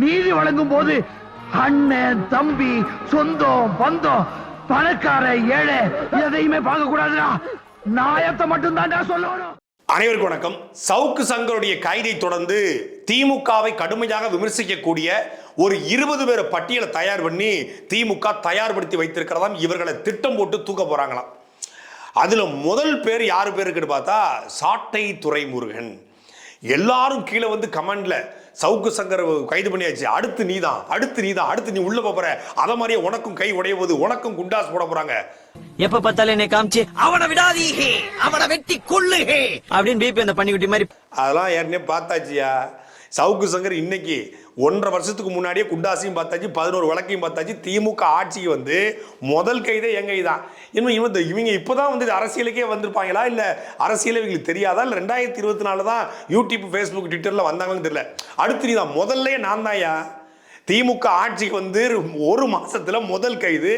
நீதி வழங்கும் போது அண்ணன் தம்பி சொந்தம் பந்தம் பணக்கார ஏழை எதையுமே பார்க்க கூடாதுடா நாயத்தை மட்டும் தான் சொல்லணும். அனைவருக்கும் வணக்கம். சவுக்கு சங்கருடைய கைதை தொடர்ந்து திமுகவை கடுமையாக விமர்சிக்கக்கூடிய ஒரு இருபது பேர் பட்டியலை தயார் பண்ணி திமுக தயார்படுத்தி வைத்திருக்கிறதாம். இவர்களை திட்டம் போட்டு தூக்க போறாங்களாம். அதுல முதல் பேர் யாரு பேருக்குன்னு பார்த்தா சாட்டை துறைமுருகன். எல்லாரும் கீழே வந்து கமெண்ட்ல சவுக்கு சங்கர் கைது பண்ணியாச்சு. அடுத்து நீதான் அடுத்து நீதான் அடுத்து நீ உள்ள போற. அத மாதிரியே உனக்கும் கை உடைய போது உனக்கும் குண்டாஸ் போட போறாங்க. எப்ப பார்த்தாலும் என்னை காமிச்சு அவனை விடாதீஹே அவனை வெட்டி கொள்ளுஹே அப்படின்னு பிபி அந்த பண்ணிக்குட்டி மாதிரி அதெல்லாம் ஏற்கனவே பார்த்தாச்சியா. சவுக்கு சங்கர் இன்னைக்கு ஒன்றரை வருஷத்துக்கு முன்னாடியே குண்டாசியும் பார்த்தாச்சு பதினோரு வழக்கையும் பார்த்தாச்சு. திமுக ஆட்சிக்கு வந்து முதல் கைதே என் கை தான். இன்னும் இவங்க இவங்க இப்போதான் வந்து அரசியலுக்கே வந்திருப்பாங்களா? இல்லை அரசியல் இவங்களுக்கு தெரியாதா? இல்லை ரெண்டாயிரத்தி இருபத்தி நாலு தான் யூடியூப் ஃபேஸ்புக் ட்விட்டரில் வந்தாங்கன்னு தெரியல. அடுத்து நீ தான். முதல்ல நான் தான்யா திமுக ஆட்சிக்கு வந்து ஒரு மாசத்துல முதல் கைது.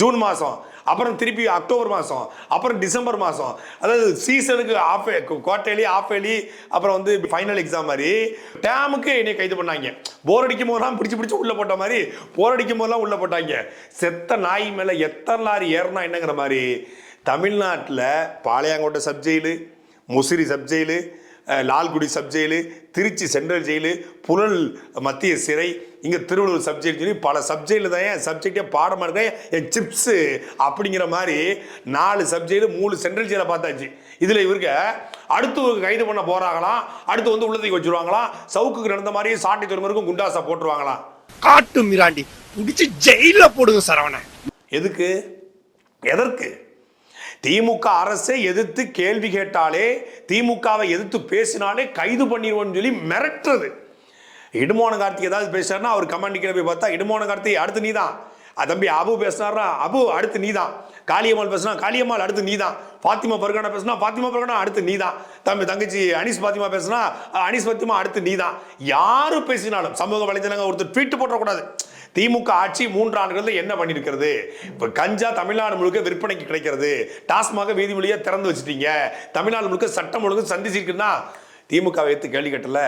ஜூன் மாதம் அப்புறம் திருப்பி அக்டோபர் மாதம் அப்புறம் டிசம்பர் மாதம் அதாவது சீசனுக்கு ஆஃப் குவார்டர்லி ஆஃப் ஏலி அப்புறம் வந்து ஃபைனல் எக்ஸாம் மாதிரி டேமுக்கு என்னை கைது பண்ணாங்க. போர் அடிக்கும் போதெல்லாம் பிடிச்சி பிடிச்சி உள்ளே போட்ட மாதிரி போர் அடிக்கும் போதெல்லாம் உள்ளே போட்டாங்க. செத்த நாய் மேலே எத்தனை லாரி ஏறினா என்னங்கிற மாதிரி தமிழ்நாட்டில் Palayamkottai sub jail Musiri sub jail Lalgudi sub jail Trichy central jail Puzhal மத்திய சிறை இங்கே திருவள்ளூர் சப்ஜெக்ட் சொல்லி பல சப்ஜெக்டில் தான் என் சப்ஜெக்டே பாடமாக இருக்கேன் என் சிப்ஸு அப்படிங்கிற மாதிரி நாலு சப்ஜெக்டு மூணு சென்ட்ரல் ஜெயிலை பார்த்தாச்சு. இதில் இவருக்கு அடுத்து ஒரு கைது பண்ண போகிறாங்களாம் அடுத்து வந்து உள்ளத்துக்கு வச்சுருவாங்களாம். சவுக்குக்கு நடந்த மாதிரியே சாட்டை துறைமுருக்கும் குண்டாசா போட்டுருவாங்களாம். காட்டு மிராண்டி. புடிச்சு ஜெயில போடுங்க சரவண எதுக்கு? எதற்கு? திமுக அரசை எதிர்த்து கேள்வி கேட்டாலே திமுகவை எதிர்த்து பேசினாலே கைது பண்ணிடுவோம்னு சொல்லி மிரட்டுறது. இடுமோன கார்த்திக் ஏதாவது பேசுறாருன்னா அவர் கமெண்ட் கீழே போய் பார்த்தா இடுமோன கார்த்திக் அடுத்து நீ தான் தம்பி அபு பேசுனாரா அபு அடுத்து நீ தான் காளியம்மாள் பேசுனா காளியம்மாள் அடுத்து நீ தான் ஃபாத்திமா பர்கானா பேசுனா ஃபாத்திமா பர்கானா அடுத்து நீ தான் தம்பி தங்கச்சி அனிஸ் ஃபாத்திமா பேசுனா அனிஸ் ஃபாத்திமா அடுத்து நீ தான் யாரும் பேசினாலும் சமூக வலைதளங்கள் ஒருத்தர் ட்வீட் போட்டக்கூடாது திமுக ஆட்சி மூன்று ஆண்டுகளில் என்ன பண்ணியிருக்கிறது? இப்போ கஞ்சா தமிழ்நாடு முழுக்க விற்பனைக்கு கிடைக்கிறது. டாஸ்மாக வீதி மொழியாக திறந்து வச்சுட்டீங்க. தமிழ்நாடு முழுக்க சட்டம் முழுக்க சந்திச்சிருக்குன்னா திமுக வைத்து கேள்வி கட்டலை.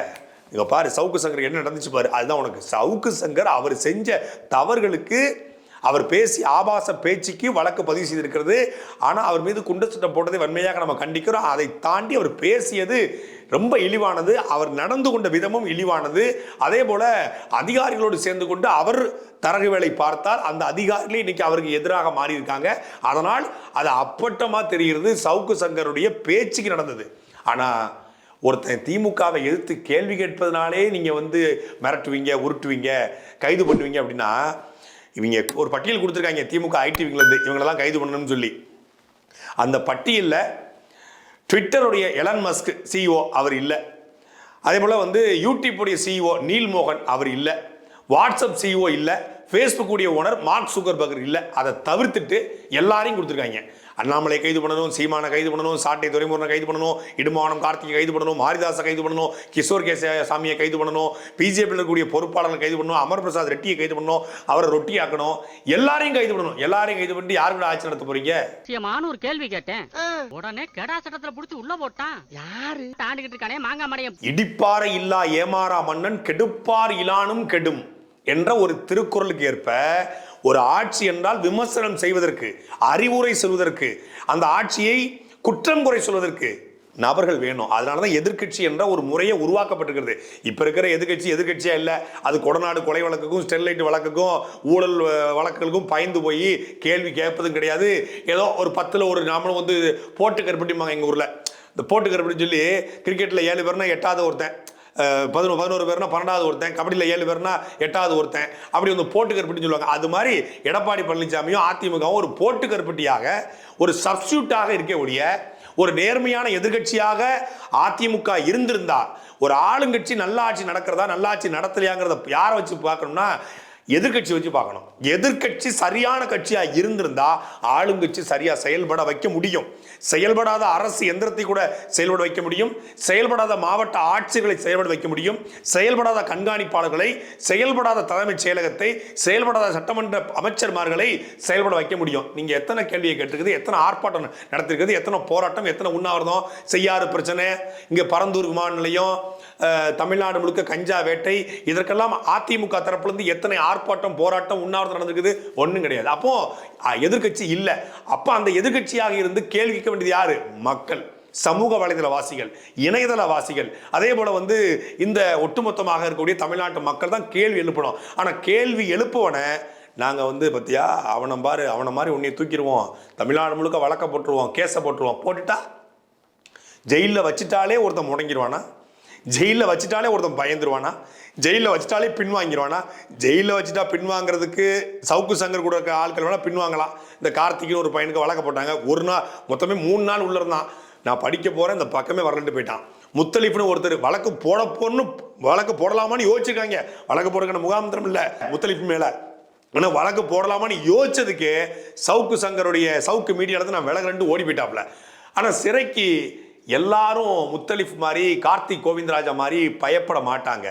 இங்கே பாரு சவுக்கு சங்கர் என்ன நடந்துச்சு பாரு? அதுதான் உனக்கு. சவுக்கு சங்கர் அவர் செஞ்ச தவறுகளுக்கு அவர் பேசி ஆபாச பேச்சுக்கு வழக்கு பதிவு செய்திருக்கிறது. ஆனால் அவர் மீது குண்டு சட்டம் போட்டதை வன்மையாக நம்ம கண்டிக்கிறோம். அதை தாண்டி அவர் பேசியது ரொம்ப இழிவானது. அவர் நடந்து கொண்ட விதமும் இழிவானது. அதே போல அதிகாரிகளோடு சேர்ந்து கொண்டு அவர் தரகு வேலை பார்த்தால் அந்த அதிகாரிகளே இன்னைக்கு அவருக்கு எதிராக மாறியிருக்காங்க. அதனால் அது அப்பட்டமாக தெரிகிறது சவுக்கு சங்கருடைய பேச்சுக்கு நடந்தது. ஆனால் ஒருத்தன் திமுகவை எதிர்த்து கேள்வி கேட்பதனாலே நீங்கள் வந்து மிரட்டுவீங்க உருட்டுவீங்க கைது பண்ணுவீங்க அப்படின்னா இவங்க ஒரு பட்டியல் கொடுத்துருக்காங்க திமுக ஐடி இவங்களது இவங்களெல்லாம் கைது பண்ணணும்னு சொல்லி. அந்த பட்டியலில் ட்விட்டருடைய எலன் மஸ்க் சிஇஓ அவர் இல்லை. அதே போல் வந்து யூடியூப்புடைய சிஇஓ நீல் மோகன் அவர் இல்லை. வாட்ஸ்அப் சிஇஓ இல்லை. ஃபேஸ்புக்குடைய ஓனர் மார்க் சுகர்பர்கர் இல்லை. அதை தவிர்த்துட்டு எல்லாரையும் கொடுத்துருக்காங்க. அண்ணாமலை கைது பண்ணணும் சீமானை கைது பண்ணணும் சாட்டை துறைமுருகனை கைது பண்ணணும் இடுமானம் கார்த்திகை கைது பண்ணணும் மாரிதாஸை கைது பண்ணணும் கிஷோர் கே சாமியை கைது பண்ணணும் பிஜேபியில் இருக்கக்கூடிய பொறுப்பாளர்களை கைது பண்ணணும் அமர் பிரசாத் ரெட்டியை கைது பண்ணணும் அவரை ரொட்டி ஆக்கணும் எல்லாரையும் கைது பண்ணணும். எல்லாரையும் கைது பண்ணிட்டு யாரு கூட ஆட்சி நடத்த போறீங்க? ஒரு கேள்வி கேட்டேன். உடனே கெடா சட்டத்துல புடிச்சு உள்ள போட்டான். யாரு? தாண்டிக்கிட்டு இருக்கானே மாங்காய் மடையம். இடிப்பாறை இல்லா ஏமாறா மன்னன் கெடுப்பார் இலானும் கெடும் என்ற ஒரு திருக்குறளுக்கு ஏற்ப ஒரு ஆட்சி என்றால் விமர்சனம் செய்வதற்கு அறிவுரை சொல்வதற்கு அந்த ஆட்சியை குற்றம் குறை சொல்வதற்கு நபர்கள் வேணும். அதனால தான் எதிர்க்கட்சி என்ற ஒரு முறையை உருவாக்கப்பட்டிருக்கிறது. இப்போ இருக்கிற எதிர்க்கட்சி எதிர்க்கட்சியா இல்லை அது கொடநாடு கொலை வழக்குக்கும் ஸ்டெர்லைட் வழக்குக்கும் ஊழல் வழக்குகளுக்கும் பயந்து போய் கேள்வி கேட்பதும் கிடையாது. ஏதோ ஒரு பத்தில் ஒரு நாமளும் வந்து போட்டு கருப்பட்டிம்பாங்க எங்கள் ஊரில். இந்த போட்டு கருப்பட்டின்னு சொல்லி கிரிக்கெட்டில் ஏழு பேர்னா எட்டாவது ஒருத்தன். பதினொரு பதினோரு பேர்னா பன்னெண்டாவது ஒருத்தன் கபடியில் ஏழு பேர்னா எட்டாவது ஒருத்தன் அப்படி வந்து போட்டு கருப்பட்டின்னு சொல்லுவாங்க. அது மாதிரி எடப்பாடி பழனிசாமியும் அதிமுகவும் ஒரு போட்டு கருப்பட்டியாக ஒரு சப்ஸ்டியூட்டாக இருக்க ஒழிய ஒரு நேர்மையான எதிர்க்கட்சியாக அதிமுக இருந்திருந்தா ஒரு ஆளுங்கட்சி நல்லாட்சி நடக்கிறதா நல்லாட்சி நடத்தலையாங்கிறத யாரை வச்சு பார்க்கணும்னா எதிர்க்கட்சி வச்சு பார்க்கணும். எதிர்க்கட்சி சரியான கட்சியாக இருந்திருந்தா ஆளுங்கட்சி சரியாக செயல்பட வைக்க முடியும். செயல்படாத அரசு எந்திரத்தை கூட செயல்பட வைக்க முடியும். செயல்படாத மாவட்ட ஆட்சிகளை செயல்பட வைக்க முடியும். செயல்படாத கண்காணிப்பாளர்களை செயல்படாத தலைமைச் செயலகத்தை செயல்படாத சட்டமன்ற அமைச்சர்மார்களை செயல்பட வைக்க முடியும். நீங்கள் எத்தனை கேள்வியை கேட்டிருக்குது எத்தனை ஆர்ப்பாட்டம் நடத்திருக்குது எத்தனை போராட்டம் எத்தனை உண்ணாவிரதம் செய்யாறு பிரச்சனை இங்கே பரந்தூர் விமான நிலையம் தமிழ்நாடு முழுக்க கஞ்சா வேட்டை இதற்கெல்லாம் அதிமுக தரப்புலேருந்து எத்தனை ஆர்ப்பாட்டம் போராட்டம் உண்ணாவிரதம் நடந்திருக்குது? ஒன்றும் கிடையாது. அப்போ எதிர்கட்சி இல்லை. அப்போ அந்த எதிர்க்கட்சியாக இருந்து கேள்விக்க வேண்டியது யாரு? மக்கள். சமூக வலைதள வாசிகள் இணையதள வாசிகள். அதே போல வந்து இந்த ஒட்டுமொத்தமாக இருக்கக்கூடிய தமிழ்நாட்டு மக்கள் தான் கேள்வி எழுப்பணும். ஆனால் கேள்வி எழுப்புவன நாங்கள் வந்து பத்தியா அவனை பாரு அவனை மாதிரி உன்னை தூக்கிடுவோம். தமிழ்நாடு முழுக்க வழக்க போட்டுருவோம் கேஸை போட்டுருவோம். போட்டுட்டா? ஜெயிலில் வச்சுட்டாலே ஒருத்தன் முடங்கிடுவானா? ஜெயிலில் வச்சுட்டாலே ஒருத்தன் பயந்துருவானா? ஜெயிலில் வச்சுட்டாலே பின்வாங்கிடுவானா ஜெயிலில் வச்சுட்டா பின்வாங்கிறதுக்கு சவுக்கு சங்கர் கூட இருக்க ஆட்கள் வேணால் பின்வாங்கலாம் இந்த கார்த்திக்னு ஒரு பையனுக்கு வழக்க போட்டாங்க. ஒரு நாள் மொத்தமே மூணு நாள் உள்ள இருந்தான். நான் படிக்க போகிறேன் இந்த பக்கமே வரலன்ட்டு போயிட்டான். முத்தலீஃப்னு ஒருத்தர் வழக்கு போட போன்னு வழக்கு போடலாமான்னு யோசிச்சிருக்காங்க. வழக்கு போடுறதுக்கான முகாந்திரம் இல்லை. முத்தலீஃப் மேலே. ஆனால் வழக்கு போடலாமான்னு யோசிச்சதுக்கு சவுக்கு சங்கருடைய சவுக்கு மீடியாவில் நான் விலகிறேன்ட்டு ஓடி போயிட்டாப்ல. ஆனால் சிறைக்கு எல்லாரும் முத்தலிஃப் மாதிரி கார்த்திக் கோவிந்தராஜா மாதிரி பயப்பட மாட்டாங்க.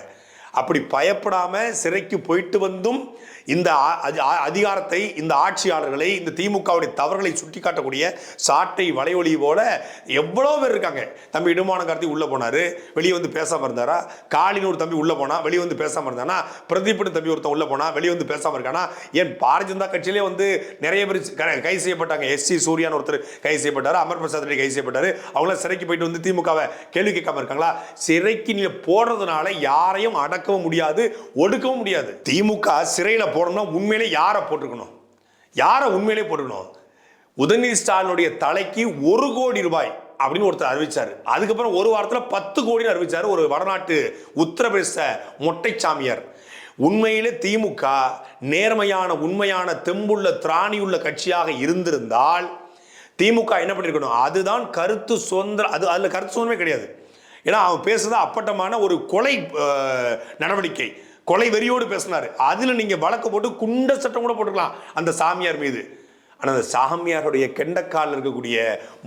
அப்படி பயப்படாமல் சிறைக்கு போயிட்டு வந்தும் இந்த அதி- அதிகாரத்தை இந்த ஆட்சியாளர்களை இந்த திமுகவுடைய தவறுகளை சுட்டி காட்டக்கூடிய சாட்டை வலையொலி போல எவ்வளோ பேர் இருக்காங்க. தம்பி இடுமான கார்த்தி உள்ளே போனார் வெளியே வந்து பேசாமல் இருந்தாரா? காளின்னு ஒரு தம்பி உள்ளே போனா வெளியே வந்து பேசாமல் இருந்தானா? பிரதீப்னு தம்பி ஒருத்தன் உள்ளே போனா வெளியே வந்து பேசாமல் இருக்கானா? ஏன் பாரதிய ஜனதா கட்சியிலே வந்து நிறைய பேர் க- செய்யப்பட்டாங்க. எஸ் சி சூர்யான்னு ஒருத்தர் கைது செய்யப்பட்டார் அமர் பிரசாத் ரெட்டி கைது செய்யப்பட்டார். அவங்களாம் சிறைக்கு போயிட்டு வந்து திமுகவை கேள்வி கேட்காம இருக்காங்களா? சிறைக்கு நீங்கள் போடுறதுனால யாரையும் அடக்கவும் முடியாது ஒடுக்கவும் முடியாது. திமுக சிறையில் போடணும்னா உண்மையிலே யாரை போட்டிருக்கணும்? யாரை உண்மையிலே போட்டுக்கணும் உதயநிதி ஸ்டாலினுடைய தலைக்கு ஒரு கோடி ரூபாய் அப்படின்னு ஒருத்தர் அறிவிச்சார். அதுக்கப்புறம் ஒரு வாரத்தில் பத்து கோடின்னு அறிவிச்சார் ஒரு வடநாட்டு உத்தரப்பிரதேச மொட்டை சாமியார் உண்மையிலே திமுக நேர்மையான உண்மையான தெம்புள்ள திராணியுள்ள கட்சியாக இருந்திருந்தால் திமுக என்ன பண்ணியிருக்கணும் அதுதான் கருத்து சுதந்திரம் அது அதில் கருத்து சுதந்திரமே கிடையாது. ஏன்னா அவன் பேசுறது அப்பட்டமான ஒரு கொலை நடவடிக்கை. கொலை வெறியோடு பேசினார். அதில் நீங்கள் வழக்கு போட்டு குண்ட சட்டம் கூட போட்டுக்கலாம் அந்த சாமியார் மீது. ஆனால் அந்த சாமியாருடைய கெண்டக்கால் இருக்கக்கூடிய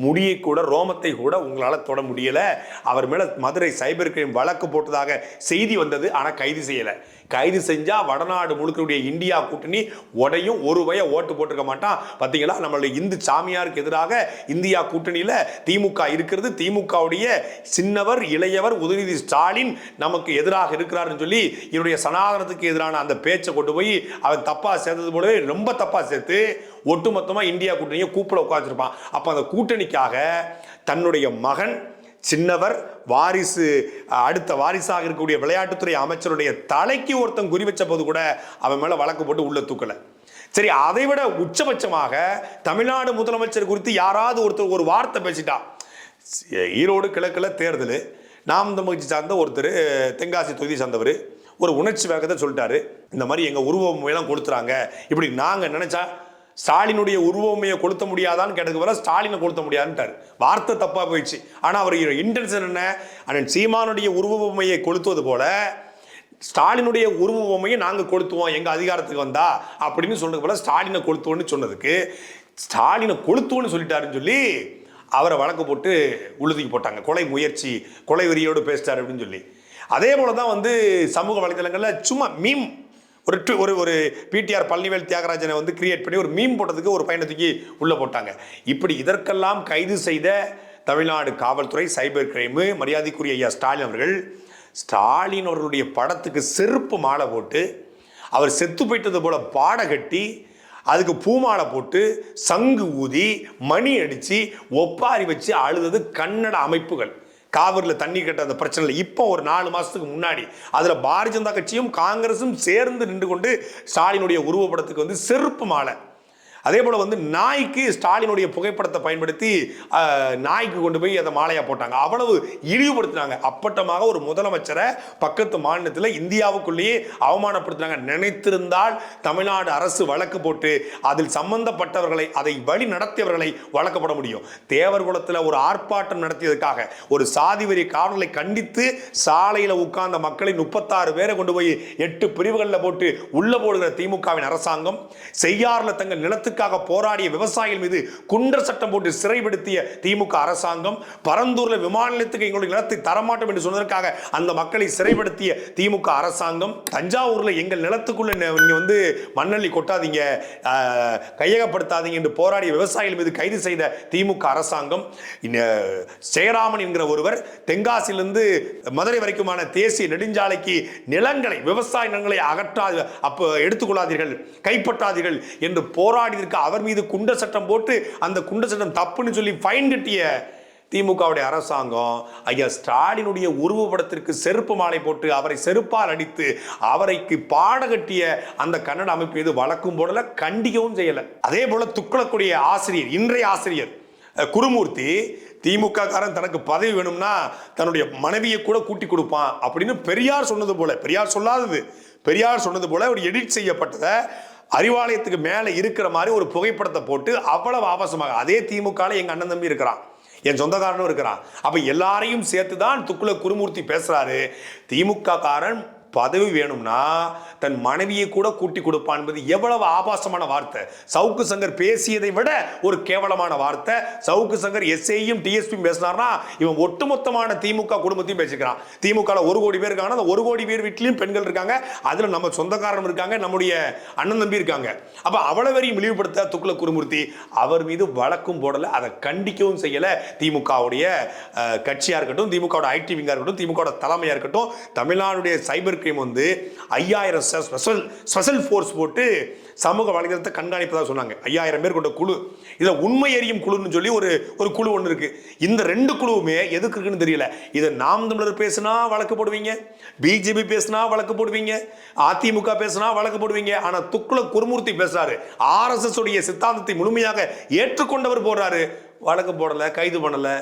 முடியை கூட ரோமத்தை கூட உங்களால் தொட முடியலை. அவர் மேலே மதுரை சைபர் கிரைம் வழக்கு போட்டதாக செய்தி வந்தது ஆனால் கைது செய்யலை. கைது செஞ்சா வடநாடு முழுக்கக்கூடிய இந்தியா கூட்டணி உடையும் ஒரு வய ஓட்டு போட்டிருக்க மாட்டான். பார்த்தீங்களா நம்மளுடைய இந்து சாமியாருக்கு எதிராக இந்தியா கூட்டணியில் திமுக இருக்கிறது. திமுகவுடைய சின்னவர் இளையவர் உதயநிதி ஸ்டாலின் நமக்கு எதிராக இருக்கிறாருன்னு சொல்லி என்னுடைய சனாதனத்துக்கு எதிரான அந்த பேச்சை கொண்டு போய் அவன் தப்பாக சேர்ந்தது போலவே ரொம்ப தப்பாக சேர்த்து ஒட்டுமொத்தமாக இந்தியா கூட்டணியை கூப்பிட உட்காந்துருப்பான் அப்போ அந்த கூட்டணிக்காக தன்னுடைய மகன் சின்னவர் வாரிசு அடுத்த வாரிசாக இருக்கக்கூடிய விளையாட்டுத்துறை அமைச்சருடைய தலைக்கு ஒருத்தன் குறி வச்ச போது கூட அவன் மேலே வழக்கு போட்டு உள்ள தூக்கலை. சரி அதை விட உச்சபட்சமாக தமிழ்நாடு முதலமைச்சர் குறித்து யாராவது ஒருத்தர் ஒரு வார்த்தை பேசிட்டா ஈரோடு கிழக்கில் தேர்தல் நாம் தமிழ்ச்சி சார்ந்த ஒருத்தர் தென்காசி தொகுதி சார்ந்தவர் ஒரு உணர்ச்சி வேகத்தை சொல்லிட்டாரு. இந்த மாதிரி எங்கள் உருவமையெல்லாம் கொடுத்துறாங்க. இப்படி நாங்கள் நினைச்சா ஸ்டாலினுடைய உருவமையை கொளுத்த முடியாதான்னு கேட்டதுக்கு போல ஸ்டாலினை கொளுத்த முடியாதுன்ட்டார். வார்த்தை தப்பாக போயிடுச்சு. ஆனால் அவர் இன்டென்ஷன் என்ன? அண்ணன் சீமானுடைய உருவமையை கொளுத்துவது போல ஸ்டாலினுடைய உருவமையை நாங்கள் கொளுத்துவோம். எங்கள் அதிகாரத்துக்கு வந்தா அப்படின்னு சொன்னது போல ஸ்டாலினை கொளுத்துவோன்னு சொன்னதுக்கு ஸ்டாலினை கொளுத்துவோன்னு சொல்லிட்டாருன்னு சொல்லி அவரை வழக்கு போட்டு உழுதுக்கு போட்டாங்க. கொலை முயற்சி கொலை வெறியோடு பேசிட்டார் அப்படின்னு சொல்லி. அதே போல தான் வந்து சமூக வலைதளங்களில் சும்மா மீம் ஒரு டு ஒரு ஒரு பிடிஆர் பழனிவேல் தியாகராஜனை வந்து கிரியேட் பண்ணி ஒரு மீன் போட்டதுக்கு ஒரு பையனை தூக்கி உள்ளே போட்டாங்க. இப்படி இதற்கெல்லாம் கைது செய்த தமிழ்நாடு காவல்துறை சைபர் கிரைமு மரியாதைக்குரிய ஐயா ஸ்டாலின் அவர்கள் ஸ்டாலின் அவர்களுடைய படத்துக்கு செருப்பு மாலை போட்டு அவர் செத்து போயிட்டது போல பாட கட்டி அதுக்கு பூமாலை போட்டு சங்கு ஊதி மணி அடித்து ஒப்பாரி வச்சு அழுதது கன்னட அமைப்புகள். காவிரியில் தண்ணி கட்ட அந்த பிரச்சனையில் இப்போ ஒரு நாலு மாதத்துக்கு முன்னாடி அதில் பாரதிய ஜனதா கட்சியும் காங்கிரஸும் சேர்ந்து நின்று கொண்டு ஸ்டாலினுடைய உருவப்படத்துக்கு வந்து செருப்பு மாலை. அதே போல் வந்து நாய்க்கு ஸ்டாலினுடைய புகைப்படத்தை பயன்படுத்தி நாய்க்கு கொண்டு போய் அதை மாலையாக போட்டாங்க. அவ்வளவு இழிவுபடுத்தினாங்க. அப்பட்டமாக ஒரு முதலமைச்சரை பக்கத்து மாநிலத்தில் இந்தியாவுக்குள்ளேயே அவமானப்படுத்தினாங்க. நினைத்திருந்தால் தமிழ்நாடு அரசு வழக்கு போட்டு அதில் சம்பந்தப்பட்டவர்களை அதை வழி நடத்தியவர்களை வழக்கப்பட முடியும். தேவர்குணத்தில் ஒரு ஆர்ப்பாட்டம் நடத்தியதற்காக ஒரு சாதி காவலை கண்டித்து சாலையில் உட்கார்ந்த மக்களை முப்பத்தாறு பேரை கொண்டு போய் எட்டு பிரிவுகளில் போட்டு உள்ள போடுகிற திமுகவின் அரசாங்கம் செய்யாறுல தங்கள் நிலத்துக்கு நிலத்துக்காக போராடிய விவசாயிகள் மீது குண்டர் சட்டம் போட்டு சிறைப்படுத்திய திமுக அரசாங்கம் பரந்தூர்ல விமான நிலையத்துக்கு எங்களுடைய நிலத்தை தரமாட்டோம் என்று சொன்னதற்காக அந்த மக்களை சிறைப்படுத்திய திமுக அரசாங்கம் தஞ்சாவூர்ல எங்கள் நிலத்துக்குள்ள ந- நீங்க வந்து மண்ணள்ளி கொட்டாதீங்க கையகப்படுத்தாதீங்க என்று போராடிய விவசாயிகள் மீது கைது செய்த திமுக அரசாங்கம். சேராமன் என்கிற ஒருவர் தென்காசியிலிருந்து மதுரை வரைக்குமான தேசிய நெடுஞ்சாலைக்கு நிலங்களை விவசாய நிலங்களை அகற்றா அப்போ எடுத்துக்கொள்ளாதீர்கள் கைப்பற்றாதீர்கள் என்று போராடி இருக்க அவர் மீது குண்ட சட்டம் போட்டு அந்த குண்ட சட்டம் தப்புன்னு சொல்லி ஃபைன் கட்டிய திமுகவுடைய அரசாங்கம் ஐயா ஸ்டாலினுடைய உருவப்படத்திற்கு செருப்பு மாலை போட்டு அவரை செருப்பால் அடித்து அவரைக்கு பாடகட்டிய அந்த கன்னட அமைப்பு எது வழக்கும் போடல கண்டிக்கவும் செய்யல. அதே போல துக்களக்கூடிய ஆசிரியர் இன்றைய ஆசிரியர் குருமூர்த்தி திமுக காரன் தனக்கு பதவி வேணும்னா தன்னுடைய மனைவியை கூட கூட்டி கொடுப்பான் அப்படின்னு பெரியார் சொன்னது போல பெரியார் சொல்லாதது பெரியார் சொன்னது போல ஒரு எடிட் செய்யப்பட்டதை அறிவாலயத்துக்கு மேலே இருக்கிற மாதிரி ஒரு புகைப்படத்தை போட்டு அவ்வளவு ஆபாசமாக அதே திமுகல எங்கள் அண்ணன் தம்பி இருக்கிறான் என் சொந்தக்காரனும் இருக்கிறான். அப்போ எல்லாரையும் சேர்த்து தான் துக்குல குருமூர்த்தி பேசுகிறாரு திமுக காரன் பதவி வேணும்னா தன் மனைவியை கூட கூட்டி கொடுப்பான் என்பது எவ்வளவு ஆபாசமான வார்த்தை. சவுக்கு சங்கர் பேசியதை விட ஒரு கேவலமான வார்த்தை. சவுக்கு சங்கர் எஸ்ஐயும் டிஎஸ்பியும் பேசினார்னா இவன் ஒட்டுமொத்தமான திமுக குடும்பத்தையும் பேசிக்கிறான். திமுக ஒரு கோடி பேர் இருக்காங்க அந்த ஒரு கோடி பேர் வீட்லையும் பெண்கள் இருக்காங்க. அதில் நம்ம சொந்தக்காரன் இருக்காங்க நம்முடைய அண்ணன் தம்பி இருக்காங்க. அப்போ அவ்வளவு வரையும் இழிவுபடுத்த துக்குல குருமூர்த்தி அவர் மீது வழக்கும் போடலை அதை கண்டிக்கவும் செய்யலை. திமுகவுடைய கட்சியாக இருக்கட்டும் திமுகவோட ஐடி விங்காக இருக்கட்டும் திமுகவோட தலைமையாக இருக்கட்டும் தமிழ்நாடுடைய சைபர் டீம் வந்து ஐயாயிரம் ஸ்பெஷல் ஸ்பெஷல் ஃபோர்ஸ் போட்டு சமூக வலைதளத்தை கண்காணிப்பதாக சொன்னாங்க. ஐயாயிரம் பேர் கொண்ட குழு. இதை உண்மை எரியும் குழுன்னு சொல்லி ஒரு ஒரு குழு ஒன்று இருக்கு. இந்த ரெண்டு குழுவுமே எதுக்கு இருக்குன்னு தெரியல. இதை நாம் தமிழர் பேசினா வழக்கு போடுவீங்க. பிஜேபி பேசினா வழக்கு போடுவீங்க. அதிமுக பேசினா வழக்கு போடுவீங்க. ஆனால் துக்குல குருமூர்த்தி பேசுறாரு. ஆர்எஸ்எஸ் உடைய சித்தாந்தத்தை முழுமையாக ஏற்றுக்கொண்டவர் போடுறாரு. வழக்கு போடலை கைது பண்ணலை.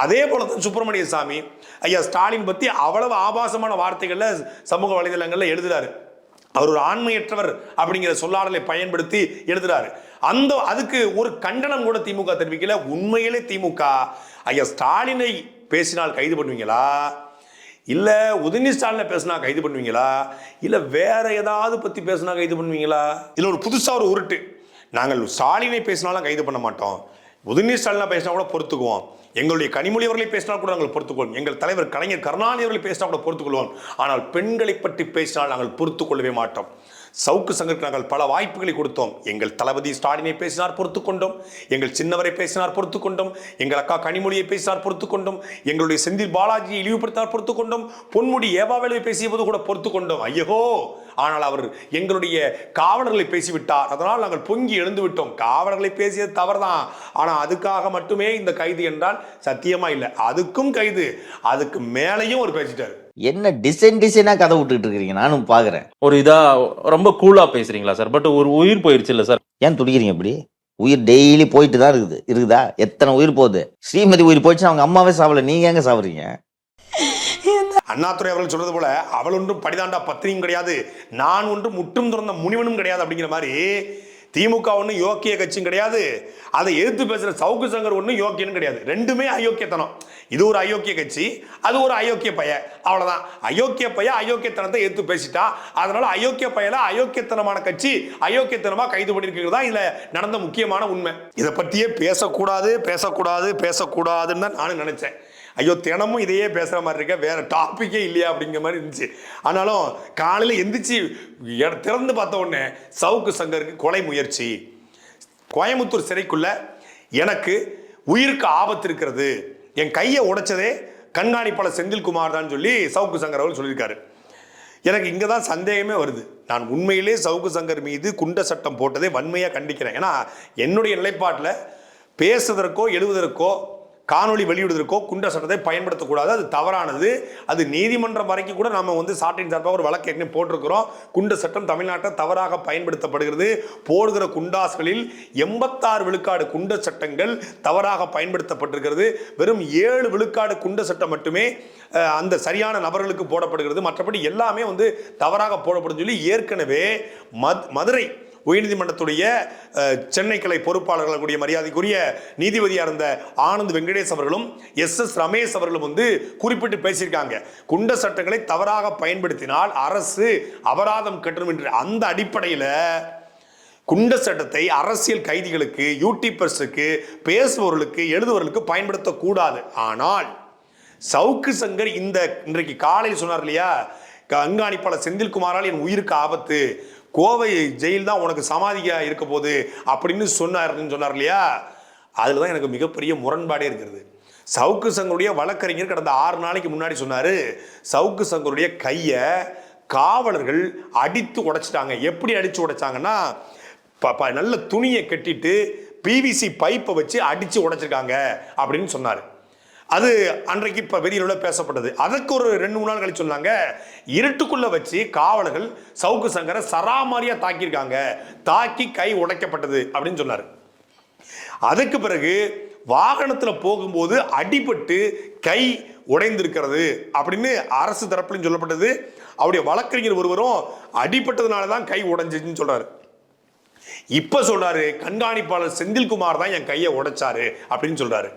அதே போல தான் சுப்பிரமணிய சாமி ஐயா ஸ்டாலின் பற்றி அவ்வளவு ஆபாசமான வார்த்தைகளில் சமூக வலைதளங்களில் எழுதுறாரு. அவர் ஒரு ஆண்மையற்றவர் அப்படிங்கிற சொல்லாடலை பயன்படுத்தி எழுதுறாரு. அந்த அதுக்கு ஒரு கண்டனம் கூட திமுக தெரிவிக்கல. உண்மையிலே திமுக ஐயா ஸ்டாலினை பேசினால் கைது பண்ணுவீங்களா? இல்லை உதயநிதி ஸ்டாலினை பேசினா கைது பண்ணுவீங்களா? இல்லை வேற ஏதாவது பற்றி பேசினா கைது பண்ணுவீங்களா? இல்லை ஒரு புதுசாக ஒரு உருட்டு. நாங்கள் ஸ்டாலினை பேசினாலும் கைது பண்ண மாட்டோம். உதயநிதி ஸ்டாலினா பேசினா கூட பொறுத்துக்குவோம். எங்களுடைய கனிமொழி அவர்களை பேசினால் கூட நாங்கள் பொறுத்துக்கொள்வோம். எங்கள் தலைவர் கலைஞர் கருணாநிதி அவர்களை பேசினா கூட பொறுத்துக்கொள்வோம். ஆனால் பெண்களை பற்றி பேசினால் நாங்கள் பொறுத்துக்கொள்ளவே மாட்டோம். சவுக்கு சங்கருக்கு நாங்கள் பல வாய்ப்புகளை கொடுத்தோம். எங்கள் தளபதி ஸ்டாலினை பேசினார் பொறுத்துக் கொண்டோம். எங்கள் சின்னவரை பேசினார் பொறுத்துக் கொண்டோம். எங்கள் அக்கா கனிமொழியை பேசினார் பொறுத்துக் கொண்டோம். எங்களுடைய செந்தில் பாலாஜியை இழிவுபடுத்தினார் பொறுத்து கொண்டோம். பொன்முடி ஏவாவேலை பேசிய போது கூட பொறுத்துக்கொண்டோம் ஐயோ ஆனால் அவர் எங்களுடைய காவலர்களை பேசிவிட்டார். அதனால் நாங்கள் பொங்கி எழுந்து விட்டோம். காவலர்களை பேசியது தவறுதான். ஆனால் அதுக்காக மட்டுமே இந்த கைது என்றால் சத்தியமா இல்லை. அதுக்கும் கைது. அதுக்கு மேலேயும் ஒரு பேசிட்டார். என்ன டிசைன் டிசைனா கதை விட்டுட்டு இருக்கீங்க நானும் பாக்குறேன். ஒரு இதா ரொம்ப கூலா பேசுறீங்களா சார் பட் ஒரு உயிர் போயிருச்சு இல்ல சார் ஏன் துடிக்கிறீங்க இப்படி? உயிர் டெய்லி போயிட்டு தான் இருக்குது. இருக்குதா? எத்தனை உயிர் போகுது? ஸ்ரீமதி உயிர் போயிடுச்சுன்னா அவங்க அம்மாவே சாவல நீங்க எங்க சாவறீங்க அண்ணாதுரை அவர்கள் சொல்றது போல அவள் ஒன்றும் படிதாண்டா பத்திரியும் கிடையாது. நான் ஒன்றும் முற்றும் துறந்த முனிவனும் கிடையாது அப்படிங்கிற மாதிரி திமுக ஒன்றும் யோக்கிய கட்சியும் கிடையாது. அதை எதிர்த்து பேசுகிற சவுக்கு சங்கர் ஒன்றும் யோக்கியனும் கிடையாது. ரெண்டுமே அயோக்கியத்தனம். இது ஒரு அயோக்கிய கட்சி அது ஒரு அயோக்கிய பைய. அவ்வளோதான் அயோக்கிய பைய அயோக்கியத்தனத்தை எதிர்த்து பேசிட்டா அதனால அயோக்கிய பையல அயோக்கியத்தனமான கட்சி அயோக்கியத்தனமாக கைது பண்ணியிருக்கிறது தான் இதில் நடந்த முக்கியமான உண்மை. இதை பற்றியே பேசக்கூடாது பேசக்கூடாது பேசக்கூடாதுன்னு தான் நானும் நினச்சேன். ஐயோ தினமும் இதையே பேசுகிற மாதிரி இருக்க வேறு டாப்பிக்கே இல்லையா அப்படிங்கிற மாதிரி இருந்துச்சு. ஆனாலும் காலையில் எந்திரிச்சு இட திறந்து பார்த்த உடனே சவுக்கு சங்கருக்கு கொலை முயற்சி. கோயம்புத்தூர் சிறைக்குள்ள எனக்கு உயிருக்கு ஆபத்து இருக்கிறது. என் கையை உடைச்சதே கண்காணிப்பாளர் செந்தில்குமார் தான் சொல்லி சவுக்கு சங்கர் அவர்கள் சொல்லியிருக்காரு. எனக்கு இங்கே தான் சந்தேகமே வருது. நான் உண்மையிலே சவுக்கு சங்கர் மீது குண்ட சட்டம் போட்டதை வன்மையாக கண்டிக்கிறேன். ஏன்னா என்னுடைய நிலைப்பாட்டில் பேசுவதற்கோ எழுதுவதற்கோ காணொலி வெளியிடுவதற்கோ குண்ட சட்டத்தை பயன்படுத்தக்கூடாது. அது தவறானது. அது நீதிமன்றம் வரைக்கும் கூட நம்ம வந்து சாட்டின் சார்பாக ஒரு வழக்கு ஏற்கனவே போட்டிருக்கிறோம். குண்ட சட்டம் தமிழ்நாட்டில் தவறாக பயன்படுத்தப்படுகிறது. போடுகிற குண்டாஸ்களில் எண்பத்தாறு விழுக்காடு குண்ட சட்டங்கள் தவறாக பயன்படுத்தப்பட்டிருக்கிறது. வெறும் ஏழு விழுக்காடு குண்ட சட்டம் மட்டுமே அந்த சரியான நபர்களுக்கு போடப்படுகிறது. மற்றபடி எல்லாமே வந்து தவறாக போடப்படும் சொல்லி ஏற்கனவே மத் மதுரை உயர்நீதிமன்றத்துடைய சென்னை கிளை பொறுப்பாளர்களுடைய மரியாதைக்குரிய நீதிபதியாக இருந்த ஆனந்த் வெங்கடேஷ் அவர்களும் எஸ் எஸ் ரமேஷ் அவர்களும் வந்து குறிப்பிட்டு பேசியிருக்காங்க. குண்ட சட்டங்களை தவறாக பயன்படுத்தினால் அரசு அபராதம் கட்டணும் என்று அந்த அடிப்படையில் குண்ட சட்டத்தை அரசியல் கைதிகளுக்கு யூடியூபர்ஸுக்கு பேசுபவர்களுக்கு எழுதுபவர்களுக்கு பயன்படுத்தக்கூடாது. ஆனால் சவுக்கு சங்கர் இந்த இன்றைக்கு காலையில் சொன்னார் இல்லையா? கண்காணிப்பாளர் செந்தில்குமாரால் என் உயிருக்கு ஆபத்து. கோவை ஜெயில் தான் உனக்கு சமாதியா இருக்க போகுது அப்படின்னு சொன்னாருன்னு சொன்னார் இல்லையா? அதில் தான் எனக்கு மிகப்பெரிய முரண்பாடே இருக்கிறது. சவுக்கு சங்கருடைய வழக்கறிஞர் கடந்த ஆறு நாளைக்கு முன்னாடி சொன்னாரு சவுக்கு சங்கருடைய கையை காவலர்கள் அடித்து உடைச்சிட்டாங்க. எப்படி அடித்து உடைச்சாங்கன்னா ப- ப- நல்ல துணியை கட்டிட்டு பிவிசி பைப்பை வச்சு அடித்து உடைச்சிருக்காங்க அப்படின்னு சொன்னார். அது அன்றைக்கு இப்போ வெளியில பேசப்பட்டது. அதற்கு ஒரு ரெண்டு மூணு நாள் கழிச்சு சொன்னாங்க இருட்டுக்குள்ளே வச்சு காவலர்கள் சவுக்கு சங்கரை சராமாரியாக தாக்கியிருக்காங்க. தாக்கி கை உடைக்கப்பட்டது. அப்படின்னு சொன்னார். அதுக்கு பிறகு வாகனத்தில் போகும்போது அடிபட்டு கை உடைந்திருக்கிறது அப்படின்னு அரசு தரப்புலையும் சொல்லப்பட்டது. அவருடைய வழக்கறிஞர் ஒருவரும் அடிபட்டதுனால தான் கை உடைஞ்சிச்சுன்னு சொல்றாரு. இப்போ சொல்கிறாரு கண்காணிப்பாளர் செந்தில்குமார் தான் என் கையை உடைச்சாரு. அப்படின்னு சொல்கிறாரு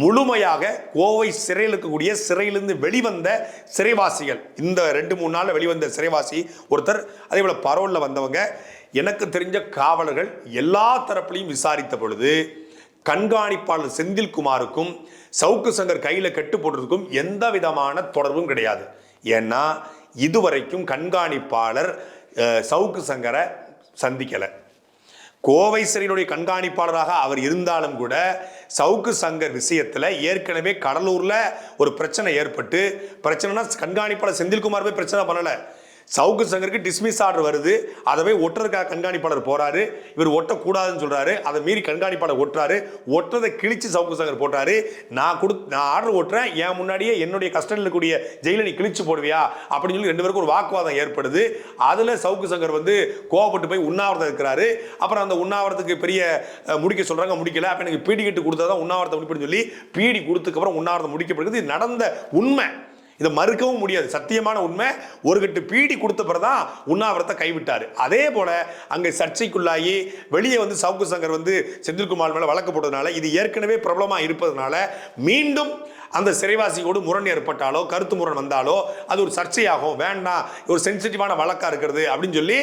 முழுமையாக கோவை சிறையில் இருக்கக்கூடிய சிறையிலிருந்து வெளிவந்த சிறைவாசிகள். இந்த ரெண்டு மூணு நாளில் வெளிவந்த சிறைவாசி ஒருத்தர் அதே போல் பரோலில் வந்தவங்க. எனக்கு தெரிஞ்ச காவலர்கள் எல்லா தரப்புலையும் விசாரித்த பொழுது கண்காணிப்பாளர் செந்தில்குமாருக்கும் சவுக்கு சங்கர் கையில் கட்டு போடுறதுக்கும் எந்த விதமான தொடர்பும் கிடையாது. ஏன்னா இதுவரைக்கும் கண்காணிப்பாளர் சவுக்கு சங்கரை சந்திக்கலை. கோவை சிறையினுடைய கண்காணிப்பாளராக அவர் இருந்தாலும் கூட சவுக்கு சங்கர் விஷயத்தில் ஏற்கனவே கடலூரில் ஒரு பிரச்சனை ஏற்பட்டு பிரச்சனைனா கண்காணிப்பாளர் செந்தில்குமார் போய் பிரச்சனை பண்ணலை. சவுக்கு சங்கருக்கு டிஸ்மிஸ் ஆர்டர் வருது. அதை போய் ஒட்டுறதுக்காக கண்காணிப்பாளர் போறாரு. இவர் ஒட்டக்கூடாதுன்னு சொல்றாரு. அதை மீறி கண்காணிப்பாளர் ஒட்டுறாரு. ஒட்டுறதை கிழிச்சு சவுக்கு சங்கர் போட்டாரு நான் கொடு நான் ஆர்டர் ஓட்டுறேன் என் முன்னாடியே என்னுடைய கஸ்டடியில் இருக்கக்கூடிய ஜெயில நீ கிழிச்சு போடுவியா? அப்படின்னு சொல்லி ரெண்டு பேருக்கும் ஒரு வாக்குவாதம் ஏற்படுது. அதுல சவுக்கு சங்கர் வந்து கோவப்பட்டு போய் உண்ணாவிரதம் இருக்கிறாரு. அப்புறம் அந்த உண்ணாவிரத்துக்கு பெரிய முடிக்க சொல்றாங்க. முடிக்கல. அப்ப எனக்கு பீடி கட்டு கொடுத்தா தான் உண்ணாவிரதம் முடிப்பேன்னு சொல்லி பீடி கொடுத்ததுக்கு அப்புறம் உண்ணாவிரதம் முடிக்கப்படுகிறது. நடந்த உண்மை. இதை மறுக்கவும் முடியாது. சத்தியமான உண்மை ஒரு கட்டு பீடி கொடுத்த பிறதான் உண்ணாவிரத்தை கைவிட்டார். அதே போல் அங்கே சர்ச்சைக்குள்ளாகி வெளியே வந்து சவுக்கு சங்கர் வந்து செந்தில்குமார் மேலே வழக்கு போட்டதுனால இது ஏற்கனவே பிரபலமாக இருப்பதனால மீண்டும் அந்த சிறைவாசியோடு முரண் ஏற்பட்டாலோ கருத்து முரண் வந்தாலோ அது ஒரு சர்ச்சையாகும். வேண்டாம் ஒரு சென்சிட்டிவான வழக்காக இருக்கிறது அப்படின்னு சொல்லி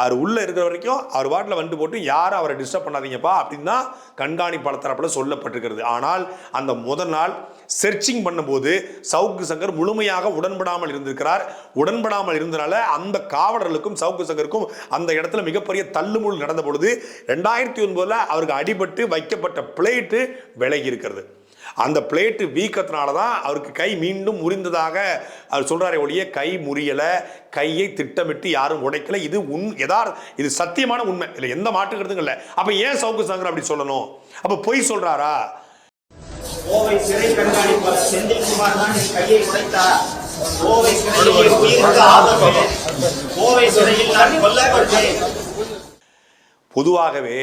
அவர் உள்ளே இருக்கிற வரைக்கும் அவர் வாட்டில் வந்து போட்டு யாரும் அவரை டிஸ்டர்ப் பண்ணாதீங்கப்பா அப்படின்னு தான் கண்காணிப்பாளர் தரப்பில் சொல்லப்பட்டிருக்கிறது. ஆனால் அந்த முதல் நாள் செர்ச்சிங் பண்ணும்போது சவுக்கு சங்கர் முழுமையாக உடன்படாமல் இருந்திருக்கிறார். உடன்படாமல் இருந்தனால அந்த காவலர்களுக்கும் சவுக்கு சங்கருக்கும் அந்த இடத்துல மிகப்பெரிய தள்ளுமுள் நடந்த பொழுது ரெண்டாயிரத்தி ஒன்பதில் அவருக்கு அடிபட்டு வைக்கப்பட்ட பிளேட்டு விலகி இருக்கிறது. அந்த பிளேட்டு வீக்கத்தினால தான் அவருக்கு கை மீண்டும் முறிந்ததாக அவர் சொல்றாரே ஒழிய கை முறியலை கையை திட்டமிட்டு யாரும் உடைக்கல. இது உண் எதார் இது சத்தியமான உண்மை. இல்லை எந்த மாற்று கருத்தும் இல்லை. அப்ப ஏன் சவுக்கு சங்கர் அப்படி சொல்லணும்? அப்ப பொய் சொல்றாரா? கோவை சிறை கண்காணிப்பாளர் செந்தில்குமார் தான் என் கையை உடைத்தார். கோவை சிறையில் உயிருக்கு ஆபத்து கோவை சிறையில் நான் கொல்லப்பட்டேன் பொதுவாகவே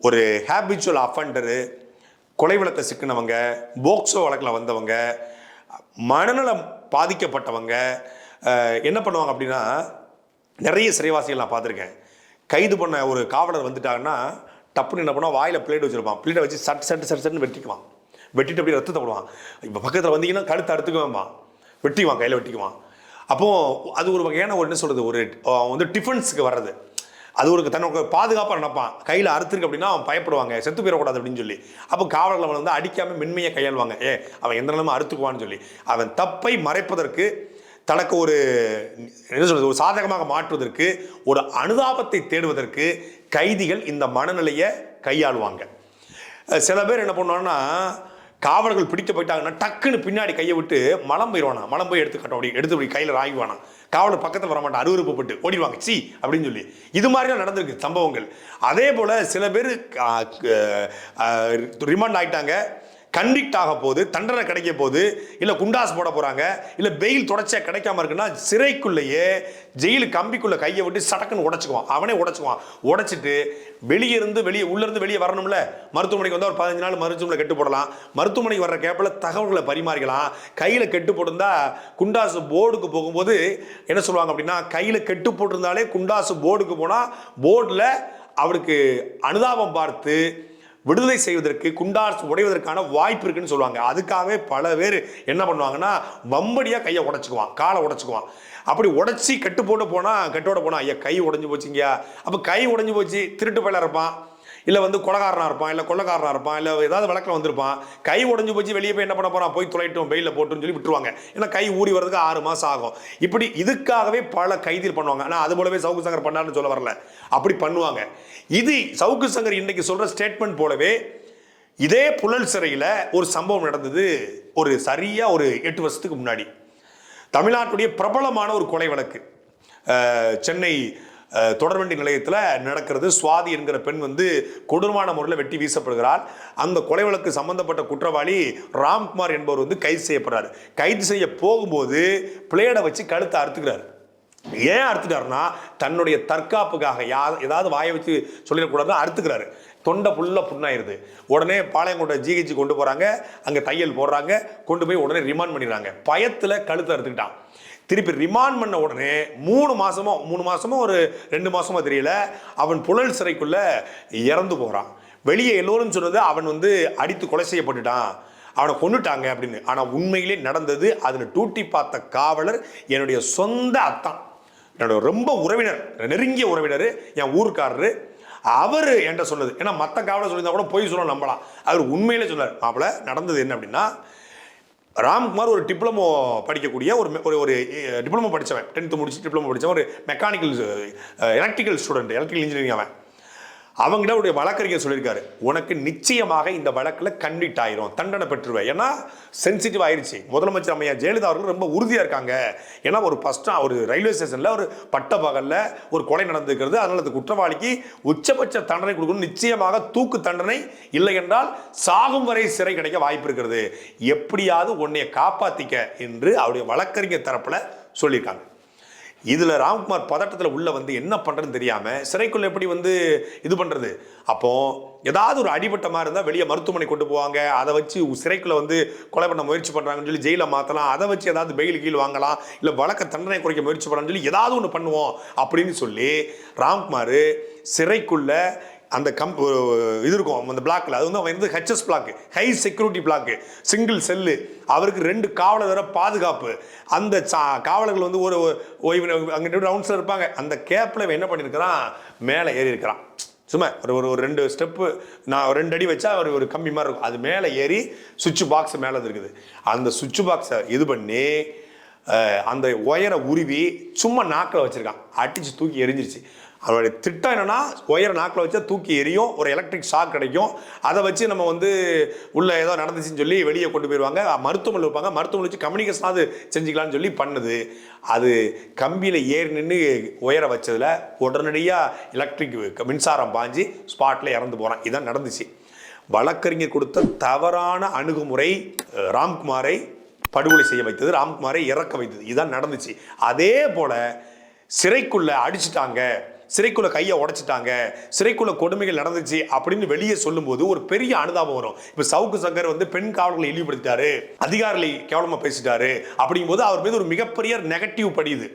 ஒரு ஹேபிச்சுவல் அஃபண்டரு கொலை வழக்க சிக்கினவங்க போக்சோ வழக்கில் வந்தவங்க மனநலம் பாதிக்கப்பட்டவங்க என்ன பண்ணுவாங்க அப்படின்னா நிறைய சிறைவாசிகள் நான் பார்த்துருக்கேன். கைது பண்ண ஒரு காவலர் வந்துட்டாங்கன்னா டப்புன்னு என்ன பண்ணுவான் வாயில் பிளேட் வச்சுருப்பான். பிளேட்டை வச்சு சட்டு சட்டு சட்டு சட்டுன்னு வெட்டிக்குவான். வெட்டிட்டு அப்படியே ரத்தத்தை போடுவான். இப்போ பக்கத்தில் வந்தீங்கன்னா கழுத்து அறுத்துக்குவான் வெட்டிக்குவான் கையில் வெட்டிக்குவான். அப்போது அது ஒரு வகையான ஒரு என்ன சொல்கிறது ஒரு வந்து டிஃபன்ஸுக்கு வர்றது. அது ஒரு தன்னோட பாதுகாப்பாக நினைப்பான். கையில் அறுத்துருக்கு அப்படின்னா அவன் பயப்படுவாங்க. செத்து போயிடக்கூடாது அப்படின்னு சொல்லி. அப்போ காவலர்கள் அவன் வந்து அடிக்காமல் மென்மையை கையாள்வாங்க. ஏ அவன் எந்த நிலமும் அறுத்துக்குவான்னு சொல்லி. அவன் தப்பை மறைப்பதற்கு தனக்கு ஒரு என்ன சொல்றது ஒரு சாதகமாக மாற்றுவதற்கு ஒரு அனுதாபத்தை தேடுவதற்கு கைதிகள் இந்த மனநிலையை கையாளுவாங்க. சில பேர் என்ன பண்ணுவாங்கன்னா காவலர்கள் பிடிக்க போயிட்டாங்கன்னா டக்குன்னு பின்னாடி கையை விட்டு மலம் போயிடுவானா மலம் போய் எடுத்து அப்படி எடுத்து அப்படி கையில் ராய்வானா. காவலர் பக்கத்தில் வரமாட்டான் அருவருப்பப்பட்டு ஓடிடுவாங்க. சி அப்படின்னு சொல்லி. இது மாதிரிலாம் நடந்திருக்கு சம்பவங்கள். அதே போல் சில பேர் ரிமாண்ட் ஆகிட்டாங்க கன்விக்ட் ஆக போது தண்டனை கிடைக்க போது இல்லை குண்டாஸ் போட போகிறாங்க இல்லை பெயில் தொடர்ச்சியாக கிடைக்காம இருக்குன்னா சிறைக்குள்ளேயே ஜெயிலு கம்பிக்குள்ளே கையை விட்டு சடக்குன்னு உடச்சிக்குவான். அவனே உடச்சிக்குவான். உடைச்சிட்டு வெளியே இருந்து வெளியே உள்ளேருந்து வெளியே வரணும்ல. மருத்துவமனைக்கு வந்தால் ஒரு பதினஞ்சு நாள் மருத்துவமனை கெட்டு போடலாம். மருத்துவமனைக்கு வர்ற கேப்பில் தகவல்களை பரிமாறிக்கலாம். கையில் கெட்டு போட்டிருந்தா குண்டாசு போர்டுக்கு போகும்போது என்ன சொல்லுவாங்க அப்படின்னா கையில் கெட்டு போட்டிருந்தாலே குண்டாசு போர்டுக்கு போனால் போர்டில் அவருக்கு அனுதாபம் பார்த்து விடுதலை செய்வதற்கு குண்டாஸ் உடைவதற்கான வாய்ப்பு இருக்குன்னு சொல்லுவாங்க. அதுக்காகவே பல பேர் என்ன பண்ணுவாங்கன்னா வம்படியாக கையை உடச்சிக்குவான் காலை உடச்சிக்குவான். அப்படி உடச்சி கட்டு போட்டு போனால் கட்டோட போனால் ஐயா கை உடஞ்சி போச்சுங்கய்யா. அப்போ கை உடஞ்சி போச்சு திருட்டு பயில இருப்பான். இல்லை வந்து கொலகாரனாக இருப்பான் இல்லை கொள்ளக்காரனாக இருப்பான் இல்லை ஏதாவது வழக்கில் வந்திருப்பான் கை உடஞ்சி போச்சு வெளியே போய் என்ன பண்ண போகிறான் போய் துளைட்டும் வெயிலில் போட்டுன்னு சொல்லி விட்டுருவாங்க. ஏன்னா கை ஊறி வர்றதுக்கு ஆறு மாதம் ஆகும். இப்படி இதுக்காகவே பல கைதில் பண்ணுவாங்க. ஆனால் அது போலவே சவுக்கு சங்கர் பண்ணாருன்னு சொல்ல வரல. அப்படி பண்ணுவாங்க. இது சவுக்கு சங்கர் இன்னைக்கு சொல்கிற ஸ்டேட்மெண்ட் போலவே இதே புழல் சிறையில் ஒரு சம்பவம் நடந்தது ஒரு சரியாக ஒரு எட்டு வருஷத்துக்கு முன்னாடி. தமிழ்நாட்டுடைய பிரபலமான ஒரு கொலை வழக்கு. சென்னை தொடர்வண்டி நிலையத்தில் நடக்கிறது. சுவாதி என்கிற பெண் வந்து கொடூரமான முறையில் வெட்டி வீசப்படுகிறார் அந்த கொலை வழக்கு சம்பந்தப்பட்ட குற்றவாளி ராம்குமார் என்பவர் வந்து கைது செய்யப்படுறாரு. கைது செய்ய போகும்போது பிளேடை வச்சு கழுத்தை அறுத்துக்கிறாரு. ஏன் அறுத்துட்டாருன்னா தன்னுடைய தற்காப்புக்காக யா ஏதாவது வாயை வச்சு சொல்லிடக்கூடாதுன்னு அறுத்துக்கிறாரு. தொண்டை ஃபுல்லாக புண்ணாயிருது. உடனே பாளையங்கோட்டை ஜிஹெச்சி கொண்டு போகிறாங்க அங்கே தையல் போடுறாங்க. கொண்டு போய் உடனே ரிமாண்ட் பண்ணிடுறாங்க. பயத்தில் கழுத்தை அறுத்துக்கிட்டான். திருப்பி ரிமாண்ட் பண்ண உடனே மூணு மாதமோ மூணு மாதமோ ஒரு ரெண்டு மாதமோ தெரியல அவன் புழல் சிறைக்குள்ளே இறந்து போகிறான் வெளியே எல்லோரும் சொன்னது அவன் வந்து அடித்து கொலை செய்யப்பட்டுட்டான். அவனை கொன்னுட்டாங்க அப்படின்னு. ஆனால் உண்மையிலே நடந்தது அதில் டூட்டி பார்த்த காவலர் என்னுடைய சொந்த அத்தான். என்னோட ரொம்ப உறவினர் நெருங்கிய உறவினர் என் ஊருக்காரரு. அவர் என்கிட்ட சொன்னது. ஏன்னா மற்ற காவலர் சொல்லியிருந்தா கூட போய் சொல்ல நம்பலாம். அவர் உண்மையிலே சொன்னார் மாப்பிள்ள நடந்தது என்ன அப்படின்னா ராம்குமார் ஒரு டிப்ளமோ படிக்கக்கூடிய ஒரு மெ- ஒரு ஒரு டிப்ளமோ படித்தவன் டென்த்து முடிச்சு டிப்ளமோ படித்தவன் ஒரு mechanical electrical student electrical engineering அவன். அவங்ககிட்ட அவருடைய வழக்கறிஞர் சொல்லியிருக்காரு. உனக்கு நிச்சயமாக இந்த வழக்கில் கன்விக்ட் ஆயிரும். தண்டனை பெற்றுருவேன். ஏன்னா சென்சிட்டிவ் ஆயிடுச்சு முதலமைச்சர் அம்மையா ஜெயலலிதா அவர்கள் ரொம்ப உறுதியாக இருக்காங்க. ஏன்னா ஒரு ஃபஸ்ட்டு ஒரு ரயில்வே ஸ்டேஷனில் ஒரு பட்ட பகலில் ஒரு கொலை நடந்திருக்கிறது. அதனால் அந்த குற்றவாளிக்கு உச்சபட்ச தண்டனை கொடுக்கணும் நிச்சயமாக தூக்கு தண்டனை இல்லை என்றால் சாகும் வரை சிறை கிடைக்க வாய்ப்பு இருக்கிறது. எப்படியாவது உன்னைய காப்பாற்றிக்க என்று அவருடைய வழக்கறிஞர் தரப்பில் சொல்லியிருக்காங்க. இதில் ராம்குமார் பதட்டத்தில் உள்ளே வந்து என்ன பண்ணுறதுன்னு தெரியாமல் சிறைக்குள்ள எப்படி வந்து இது பண்ணுறது அப்போது ஏதாவது ஒரு அடிபட்ட மாதிரி இருந்தால் வெளியே மருத்துவமனை கொண்டு போவாங்க. அதை வச்சு சிறைக்குள்ளே வந்து கொலை பண்ண முயற்சி பண்ணுறாங்கன்னு சொல்லி ஜெயிலை மாற்றலாம் அதை வச்சு ஏதாவது பெயில் கீழ் வாங்கலாம். இல்லை வழக்க தண்டனை குறைக்க முயற்சி பண்ணலாம்னு சொல்லி ஏதாவது ஒன்று பண்ணுவோம் அப்படின்னு சொல்லி ராம்குமார் சிறைக்குள்ளே அந்த கம் இது இருக்கும் அந்த பிளாக்ல அது வந்து அவன் வந்து HS block high security block single cell அவருக்கு ரெண்டு காவலரை பாதுகாப்பு. அந்த சா- காவலர்கள் வந்து ஒரு ஓய்வு அங்கே ரவுண்ட்ஸில் இருப்பாங்க. அந்த கேப்பில் இவன் என்ன பண்ணியிருக்கிறான் மேலே ஏறி இருக்கிறான் சும்மா ஒரு ஒரு ரெண்டு ஸ்டெப்பு நான் ரெண்டு அடி வச்சா ஒரு ஒரு கம்பி மாதிரி இருக்கும். அது மேலே ஏறி சுவிட்ச் பாக்ஸ் மேலே இருக்குது அந்த சுவிட்ச் பாக்ஸை இது பண்ணி அந்த ஒயரை உருவி சும்மா நாக்கில் வச்சுருக்கான். அடித்து தூக்கி எரிஞ்சிருச்சு. அவருடைய திட்டம் என்னன்னா ஒயரை நாக்கில் வச்சா தூக்கி எரியும் ஒரு எலக்ட்ரிக் ஷாக் கிடைக்கும். அதை வச்சு நம்ம வந்து உள்ளே ஏதோ நடந்துச்சுன்னு சொல்லி வெளியே கொண்டு போயிடுவாங்க மருத்துவமனை வைப்பாங்க மருத்துவமனை வச்சு கம்யூனிகேஷனாவது செஞ்சுக்கலாம்னு சொல்லி பண்ணுது. அது கம்பியில் ஏறி நின்று உயர வச்சதில் உடனடியாக எலக்ட்ரிக் மின்சாரம் பாஞ்சு ஸ்பாட்டில் இறந்து போகிறான் இதான் நடந்துச்சு. வழக்கறிஞர் கொடுத்த தவறான அணுகுமுறை ராம்குமாரை படுகொலை செய்ய வைத்தது ராம்குமாரை இறக்க வைத்தது. இதுதான் நடந்துச்சு. அதே போல் சிறைக்குள்ளே அடிச்சிட்டாங்க. சிறைக்குள்ள கையை உடைச்சிட்டாங்க சிறைக்குள்ள கொடுமைகள் நடந்துச்சு அப்படின்னு வெளியே சொல்லும்போது ஒரு பெரிய அனுதாபம் வரும். இப்ப சவுக்கு சங்கர் வந்து பெண் காவலர்களை இழிவுபடுத்திட்டாரு அதிகாரிகளை கேவலமா பேசிட்டாரு அப்படிங்கும்போது அவர் மீது ஒரு மிகப்பெரிய நெகட்டிவ் படியுது.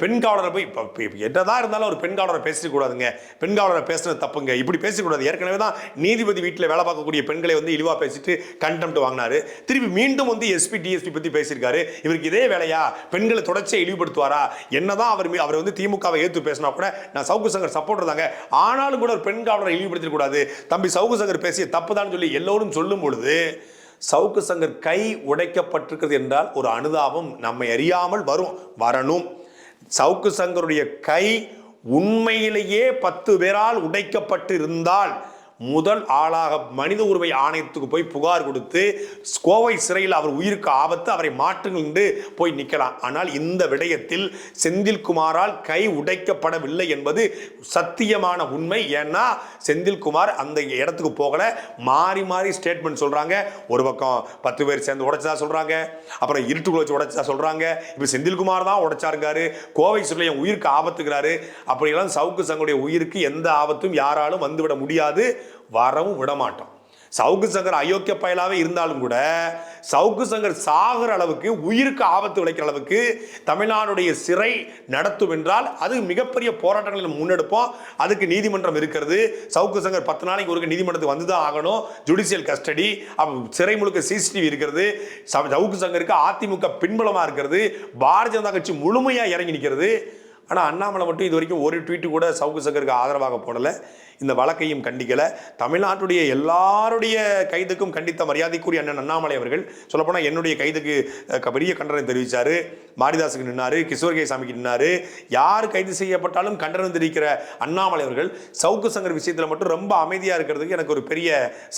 பெண் காவலரை போய் இப்போ என்னதான் இருந்தாலும் ஒரு பெண் காவலரை பேசக்கூடாதுங்க பெண் காவலரை பேசுனது தப்புங்க. இப்படி பேசக்கூடாது. ஏற்கனவே தான் நீதிபதி வீட்டில் வேலை பார்க்கக்கூடிய பெண்களை வந்து இழிவாக பேசிட்டு கண்டெம்ட் வாங்கினாரு. திருப்பி மீண்டும் வந்து எஸ்பி டிஎஸ்பி பற்றி பேசியிருக்காரு. இவருக்கு இதே வேலையா? பெண்களை தொடர்ச்சியை இழிவுபடுத்துவாரா? என்னதான் அவர் அவர் வந்து திமுகவை ஏற்று பேசினா கூட நான் சவுக்கு சங்கர் சப்போர்ட் தாங்க. ஆனாலும் கூட ஒரு பெண் காவலரை இழிவுபடுத்தக்கூடாது தம்பி சவுக்கு சங்கர் பேசிய தப்புதான்னு சொல்லி எல்லோரும் சொல்லும் பொழுது சவுக்கு சங்கர் கை உடைக்கப்பட்டிருக்கிறது என்றால் ஒரு அனுதாபம் நம்மை அறியாமல் வரும் வரணும். சவுக்கு சங்கருடைய கை உண்மையிலேயே பத்து பேரால் உடைக்கப்பட்டு இருந்தால் முதல் ஆளாக மனித உரிமை ஆணையத்துக்கு போய் புகார் கொடுத்து கோவை சிறையில் அவர் உயிருக்கு ஆபத்து அவரை மாற்றுங்கள் என்று போய் நிற்கலாம். ஆனால் இந்த விடயத்தில் செந்தில்குமாரால் கை உடைக்கப்படவில்லை என்பது சத்தியமான உண்மை. ஏன்னா செந்தில்குமார் அந்த இடத்துக்கு போகல. மாறி மாறி ஸ்டேட்மெண்ட் சொல்றாங்க. ஒரு பக்கம் பத்து பேர் சேர்ந்து உடைச்சதா சொல்றாங்க. அப்புறம் இருட்டுக்குள்ள வச்சு உடைச்சதா சொல்றாங்க. இப்போ செந்தில்குமார் தான் உடைச்சாருங்காரு கோவை சிறையில் உயிருக்கு ஆபத்துக்கிறாரு அப்படியெல்லாம் சவுக்கு சங்குடைய உயிருக்கு எந்த ஆபத்தும் யாராலும் வந்துவிட முடியாது. வரவும் விடமாட்டோம். சவுக்கு சங்கர் அயோக்கிய பயலாகவே இருந்தாலும் கூட சவுக்கு சங்கர் சாகிற அளவுக்கு உயிருக்கு ஆபத்து விளைக்கிற அளவுக்கு தமிழ்நாடுடைய சிறை நடத்தும் என்றால் அது மிகப்பெரிய போராட்டங்களை முன்னெடுப்போம். அதுக்கு நீதிமன்றம் இருக்கிறது. சவுக்கு சங்கர் பத்து நாளைக்கு ஒரு நீதிமன்றத்துக்கு வந்து தான் ஆகணும் ஜுடிஷியல் கஸ்டடி சிறை முழுக்க சிசிடிவி இருக்கிறது. சவுக்கு சங்கருக்கு அதிமுக பின்புலமாக இருக்கிறது. பாரதிய ஜனதா கட்சி முழுமையாக இறங்கி நிற்கிறது ஆனால் அண்ணாமலை மட்டும் இது வரைக்கும் ஒரு ட்வீட் கூட சவுக்கு சங்கருக்கு ஆதரவாக போடலை. இந்த வழக்கையும் கண்டிக்கலை. தமிழ்நாட்டுடைய எல்லாருடைய கைதுக்கும் கண்டித்த மரியாதைக்குரிய அண்ணன் அண்ணாமலை அவர்கள் சொல்லப்போனால் என்னுடைய கைதுக்கு பெரிய கண்டனம் தெரிவித்தார் மாரிதாஸுக்கு நின்னார் கிஷோர்கே சாமிக்கு நின்னார். யார் கைது செய்யப்பட்டாலும் கண்டனம் தெரிவிக்கிற அண்ணாமலை அவர்கள் சவுக்கு சங்கர் விஷயத்தில் மட்டும் ரொம்ப அமைதியாக இருக்கிறதுக்கு எனக்கு ஒரு பெரிய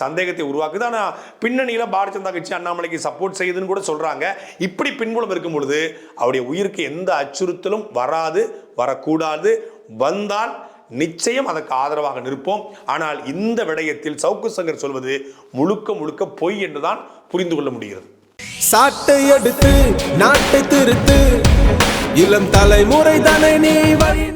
சந்தேகத்தை உருவாக்குது. ஆனால் பின்னணியில் பாரதிய ஜனதா கட்சி அண்ணாமலைக்கு சப்போர்ட் செய்யுதுன்னு கூட சொல்கிறாங்க இப்படி பின்புலம் இருக்கும் பொழுது அவருடைய உயிருக்கு எந்த அச்சுறுத்தலும் வராது. வரக்கூடாது. வந்தால் நிச்சயம் அதற்கு ஆதரவாக நிற்போம். ஆனால் இந்த விடயத்தில் சவுக்கு சங்கர் சொல்வது முழுக்க முழுக்க பொய் என்றுதான் புரிந்து கொள்ள முடிகிறது. சாட்டை எடுத்து நாட்டை திருத்து. இளம் தலைமுறை தானே நீ வழி